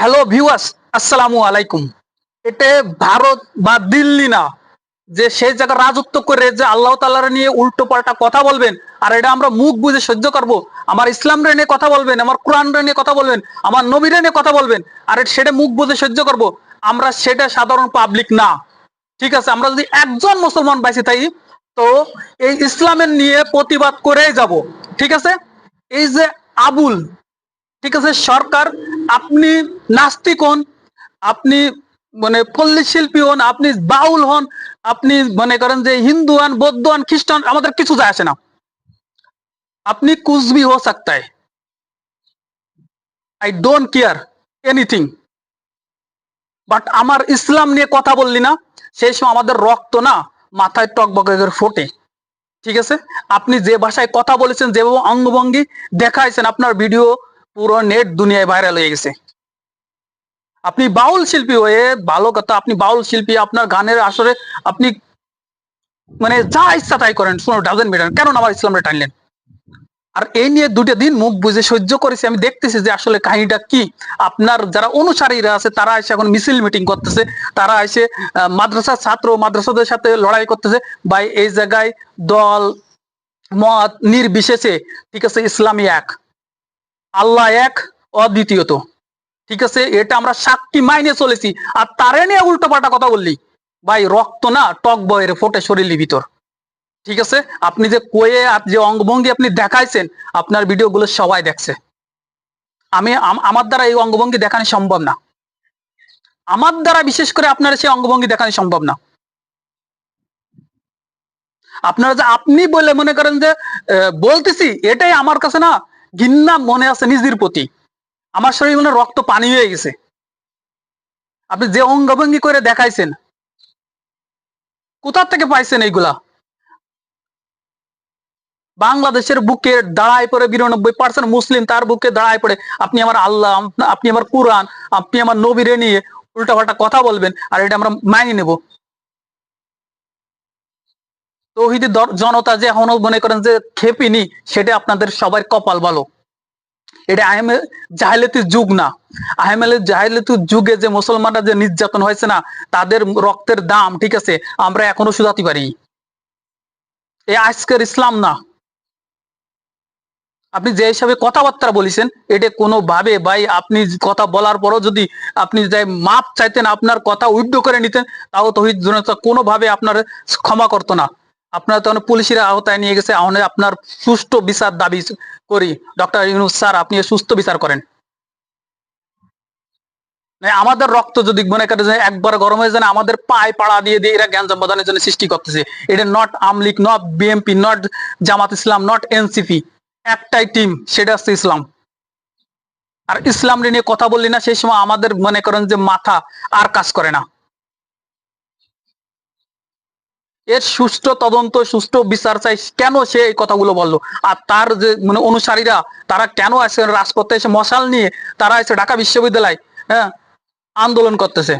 Hello viewers আসসালামু আলাইকুম। এটা ভারত বা দিল্লি না, যে সেই জায়গা রাজত্ব করে যে আল্লাহ তালার নিয়ে উল্টো পাল্টা কথা বলবেন, আর এটা আমরা মুখ বুঝে সহ্য করব। আমার ইসলাম রে নিয়ে কথা বলবেন, আমার কোরআন রে নিয়ে কথা বলবেন, আমার নবীরে নিয়ে কথা বলবেন, আর সেটা মুখ বুঝে সহ্য করব। আমরা সেটা সাধারণ পাবলিক না। ঠিক আছে, আমরা যদি একজন মুসলমান বাইসে থাকি তো এই ইসলামের নিয়ে প্রতিবাদ করেই যাব। ঠিক আছে? এই যে আবুল ঠিক আছে, সরকার, আপনি নাস্তিক হন, আপনি মানে পল্লী শিল্পী হন, আপনি বাউল হন, আপনি মনে করেন যে হিন্দু হন, বৌদ্ধ হন, খ্রিস্টান আমাদের কিছু যায় আসে না। আপনি ভি হো সকতা I don't care anything but আমার ইসলাম নিয়ে কথা বললি না, সেই সময় আমাদের রক্ত না মাথায় টকবকে ফোটে। ঠিক আছে? আপনি যে ভাষায় কথা বলেছেন যেভাবে অঙ্গভঙ্গি দেখাইছেন আপনার ভিডিও পুরো নেট দুনিয়ায় ভাইরাল হয়ে গেছে। আপনি বাউল শিল্পী হয়ে ভালো কথা, আপনি বাউল শিল্পী, আপনার গানের আসরে আপনি মানে যা ইচ্ছা তাই করেন, শুনো ডাজেন্ট ম্যাটার কেন আমার ইসলামে টানলেন। আর এই নিয়ে দুটো দিন মুখ বুঝে সহ্য করেছি, আমি দেখতেছি যে আসলে কাহিনীটা কি। আপনার যারা অনুসারীরা আছে, তারা এসে এখন মিছিল মিটিং করতেছে, তারা এসে মাদ্রাসার ছাত্র, মাদ্রাসাদের সাথে লড়াই করতেছে বা এই জায়গায় দল, মত নির্বিশেষে, ঠিক আছে, ইসলামী এক। আল্লাহ এক, অদ্বিতীয়ত। ঠিক আছে? এটা আমরা সাক্ষী মাইনে চলেছি। আর তারে নিয়ে উল্টো পাল্টা কথা বললি। ভাই, রক্ত না টক বয়ের ফোটে শরীরের ভিতর। ঠিক আছে? আপনি যে কয়ে আর যে অঙ্গভঙ্গি আপনি দেখাইছেন, আপনার ভিডিওগুলো সবাই দেখছে। আমি আমার দ্বারা এই অঙ্গভঙ্গি দেখানো সম্ভব না। আমার দ্বারা বিশেষ করে আপনার সেই অঙ্গভঙ্গি দেখানো সম্ভব না। আপনারা যে, আপনি বলে মনে করেন যে বলতেছি, এটাই আমার কাছে না ঘৃণা মনে আছে নিজের প্রতি। আমার শরীর মনে রক্ত পানি হয়ে গেছে। আপনি যে অঙ্গভঙ্গি করে দেখাইছেন, কোথা থেকে পাইছেন এইগুলা? বাংলাদেশের বুকে দাঁড়ায় পড়ে বিরানব্বই পার্সেন্ট মুসলিম, তার বুকে দাঁড়ায় পড়ে আপনি আমার আল্লাহ, আপনি আমার কোরআন, আপনি আমার নবীরে নিয়ে উল্টাপাল্টা কথা বলবেন, আর এটা আমরা মানিয়ে নেব। তৌহিদি জনতা যে এখনও মনে করেন যে খেপিনি, সেটা আপনাদের সবার কপাল ভালো। এটা আহমে জাহেলেতির যুগ না। আহমেল জাহেলিতির যুগে যে মুসলমানরা যে নির্যাতন হয়েছে না, তাদের রক্তের দাম, ঠিক আছে, আমরা এখনও শুধাতে পারি। এ আজকের ইসলাম না। আপনি যে হিসাবে কথাবার্তা বলেছেন, এটা কোনো ভাবে ভাই, আপনি কথা বলার পরও যদি আপনি যাই মাপ চাইতেন, আপনার কথা উইড্রো করে নিতেন, তাও তহিদ জনতা কোনোভাবে আপনার ক্ষমা করতো না। আপনার তখন পুলিশের আওতায় নিয়ে গেছে আপনার সুষ্ঠু বিচার দাবি করি। ডক্টর ইউনুস স্যার, আপনি সুস্থ বিচার করেন। মানে আমাদের রক্ত যদি মনে করে যে একবার গরম হয়ে যায়, আমাদের পায়ে পাড়া দিয়ে দিয়ে এরা জ্ঞান সম্পাদনের জন্য সৃষ্টি করতেছে। এটা নট আমলিক not BNP not Jamaat Islam not NCP একটাই টিম সেটা হচ্ছে ইসলাম। আর ইসলাম নিয়ে কথা বললি না, সেই সময় আমাদের মনে করেন যে মাথা আর কাজ করে না। এর সুষ্ঠু তদন্ত, সুষ্ঠু বিচার চাই। কেন সে এই কথাগুলো বলল? আর তার যে মানে অনুসারীরা, তারা কেন আছে রাজপথে এসে মশাল নিয়ে তারা এসে ঢাকা বিশ্ববিদ্যালয় হ্যাঁ আন্দোলন করতেছে?